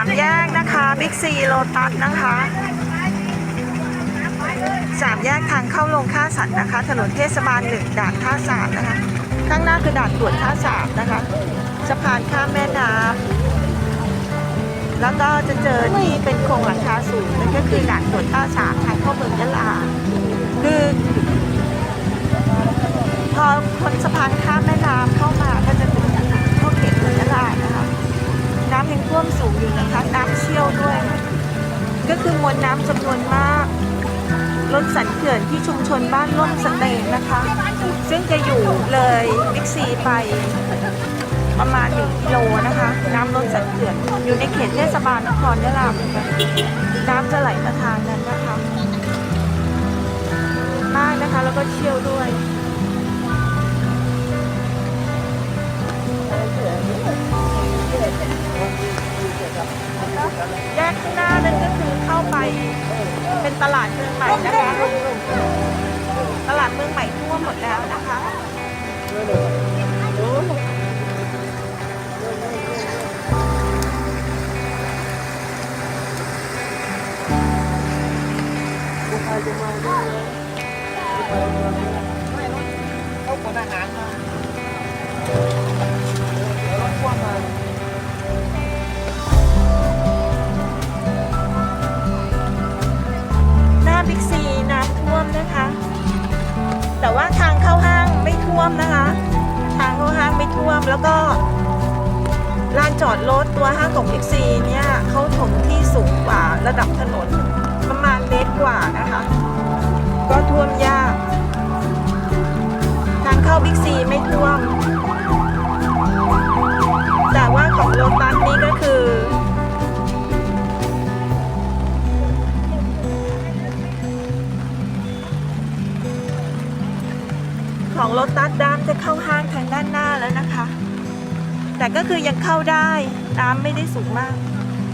ามแยกนะคะบิ๊กซีโลตัสนะคะสามแยกทางเข้าลงท่าสัตว์นะคะ ถนนเทศบาลหนึ่งด่านท่าสามนะคะ ข้างหน้าคือด่านตรวจท่าสามนะคะสะพานข้ามแม่น้ำแล้วก็จะเจอที่เป็นโครงหลังคาสูงนั่นก็คือด่านตรวจท่าสามทางเข้าเมืองยะลาคือพอพ้นสะพานข้ามแม่น้ำเข้ามาก็จะเป็นเข้าเขตเมืองยะลานะ ยังท่วมสูงอยู่นะคะน้ำเชี่ยวด้วย ก็คือมวลน้ำจำนวนมากล้นสันเขื่อนที่ชุมชนบ้านร่มสเตนนะคะ ซึ่งจะอยู่เลยบิ๊กซีไปประมาณหนึ่งกิโลนะคะ น้ำล้นสันเขื่อนอยู่ในเขตเทศบาลนครยะลาเหมือนกันน้ำจะไหลมาทางนั้นนะคะมากนะคะแล้วก็เชี่ยวด้วย แยกข้างหน้านั่นก็คือเข้าไปเป็นตลาดเมืองใหม่นะคะ ตลาดเมืองใหม่ทั่วหมดแล้วนะคะ วมนะคะ ทางเข้าห้างไม่ท่วมแล้วก็ลานจอดรถตัวห้างของบิ๊กซีเนี่ยเขาถมที่สูงกว่าระดับถนนประมาณเมตรกว่านะคะ ก็ท่วมยาก ทางเข้าบิ๊กซีไม่ท่วม ของรถตัดด้ามจะเข้าห้างทางด้านหน้าแล้วนะคะ แต่ก็คือยังเข้าได้น้ำไม่ได้สูงมาก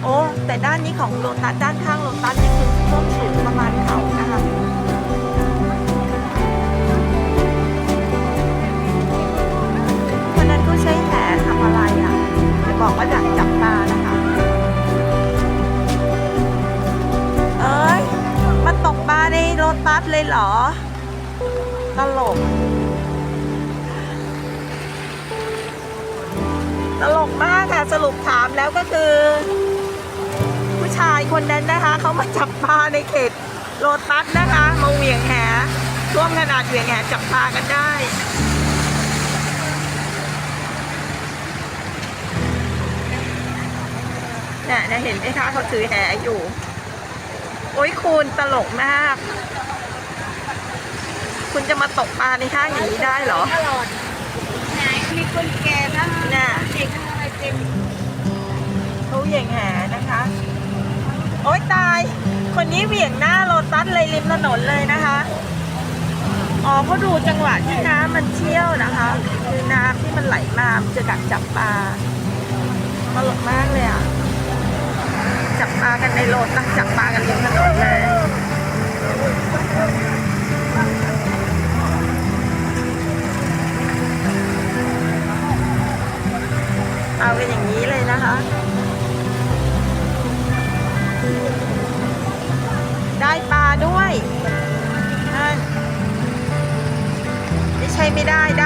โอ้ แต่ด้านนี้ของโลตัสด้านข้างโลตัสนี่คือท่วมสูงประมาณเขานะคะวันนั้นก็ใช้แหทำอะไรอะจะบอกว่าดักจับปลานะคะ เอ้ย มาตกปลาในโลตัสเลยเหรอตลก ตลกมากค่ะสรุปถามแล้วก็คือ ผู้ชายคนนั้นนะคะเขามาจับปลาในเขตโลตัสนะคะมาเหวี่ยงแหท่วมขนาดเหวี่ยงแหจับปลากันได้เนี่ยเนี่ยเห็นไหมคะเขาถือแหอยู่ โอ้ยคุณตลกมาก คุณจะมาตกปลาในห้างอย่างนี้ได้เหรอตลอดไหนมีคนแก่ทั้งน่ะ เด็กทั้งอะไรเต็มเขาเหวี่ยงแหนะคะ โอ๊ยตาย คนนี้เหวี่ยงหน้าโลตัสเลยริมถนนเลยนะคะ อ๋อเขาดูจังหวะที่น้ำมันเชี่ยวนะคะคือน้ำที่มันไหลมามจะดักจับปลาตลกมากเลยอะ จับปลากันในโลตัสจับปลากันริมถนนเลย เอาเป็นอย่างนี้เลยนะคะ ได้ปลาด้วย ไม่ใช่ไม่ได้ได้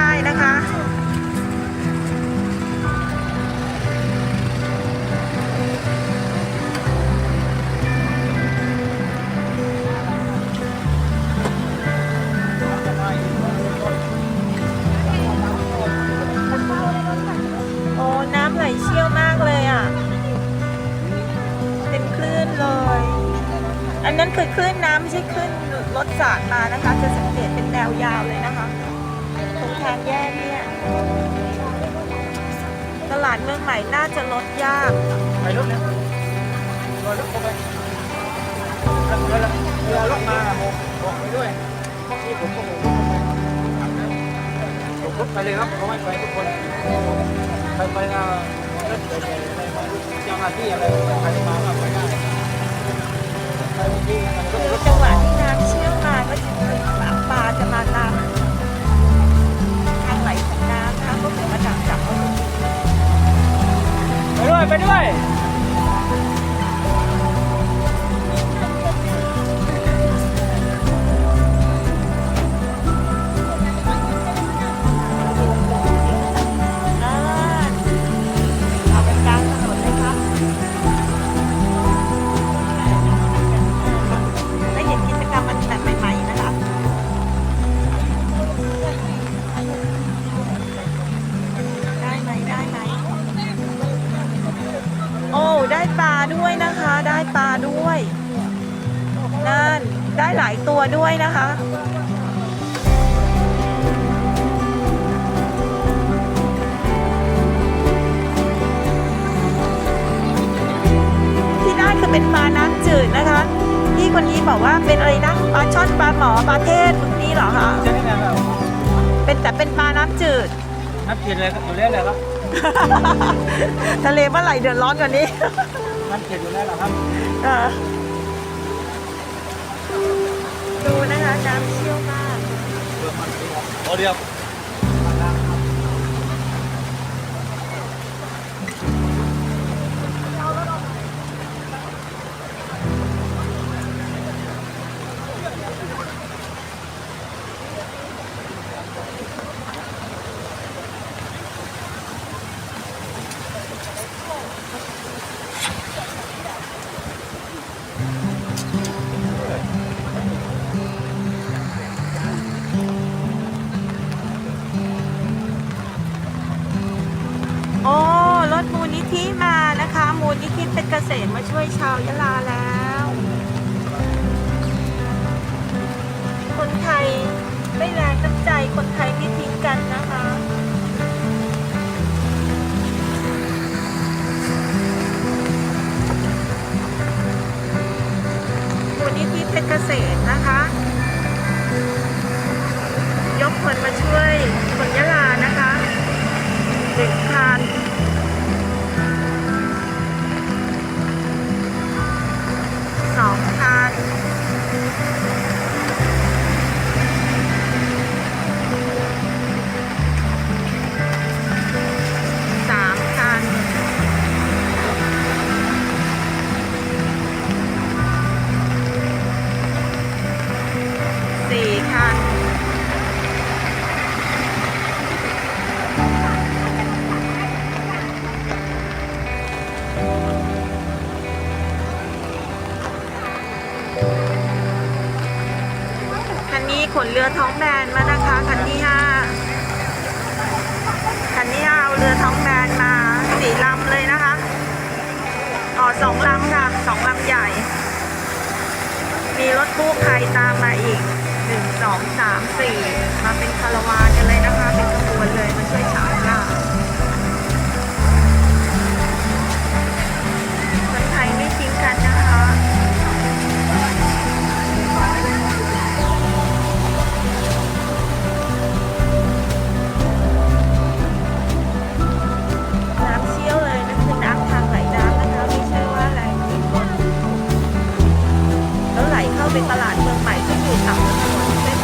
นน้ำไม่ใช่คลื่นรถสาดมานะคะ จะสังเกตเป็นแนวยาวเลยนะคะ ตรงทางแยกเนี่ยตลาดเมืองใหม่น่าจะลดยากไปรถเนี่ยรถรถเข้าไปเวลาเวลารถมาบอกบอกไปด้วยเมื่อกี้ผมก็บอกผมรถไปเลยครับเขาไม่ไปทุกคนใครไปนะรถใหญ่ๆอะไรมาเจ้าหน้าที่อะไรใครมาก็ไปได้ใคือจังหวะที่น้ำเชี่ยวมาก็จะมีปลาปลาจะมาตามทางไหลของน้ำนะคะก็คือมาดักจับเอาไปด้วยไปด้วย ตัวด้วยนะคะที่ได้คือเป็นปลาน้ำจืดนะคะพี่คนนี้บอกว่าเป็นอะไรนะปลาช่อนปลาหมอปลาเทศพวกนี้เหรอคะใช่ไหมครับเป็นแต่เป็นปลาน้ำจืดน้ำเกลือเลยอยู่แล้วแหละครับทะเลเมื่อไหร่เดือดร้อนกว่านี้น้ำเกลืออยู่แล้วแหละครับเออ ดูนะคะน้ำเชี่ยวมาก เดียว ถมูลนิธิมานะคะ มูลนิธิเป็นเกษตรมาช่วยชาวยะลาแล้ว คนไทยไม่แรงน้ำใจคนไทยไม่ทิ้งกันนะคะ เรือท้องแบนมานะคะคันที่ห้าคันที่ห้าเอาเรือท้องแบนมาสี่ลำเลยนะคะอ๋อสองลำค่ะสองลำใหญ่ มีรถกู้ภัยตามมาอีกหนึ่งสองสามสี่มาเป็นคาราวานกันเลย ตลาดเมืองใหม่ที่อยู่ต่ำถนนเส้น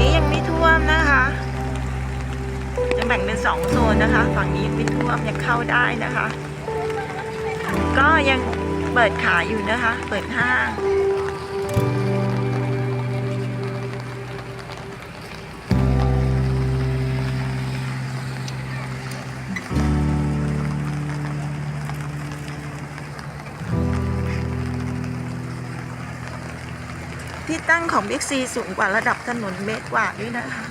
นี้ยังไม่ท่วมนะคะยังแบ่งเป็นสองโซนนะคะ ฝั่งนี้ไม่ท่วมยังเข้าได้นะคะ ก็ยังเปิดขายอยู่นะคะ เปิดห้าง ที่ตั้งของบิ๊กซีสูงกว่าระดับถนนเมตรกว่าด้วยนะคะ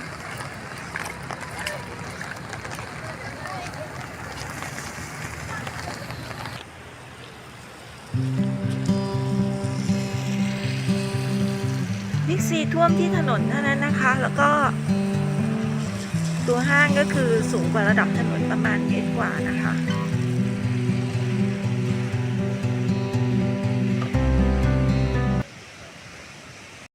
บิ๊กซีท่วมที่ถนนเท่านั้นนะคะ แล้วก็ตัวห้างก็คือสูงกว่าระดับถนนประมาณเมตรกว่านะคะ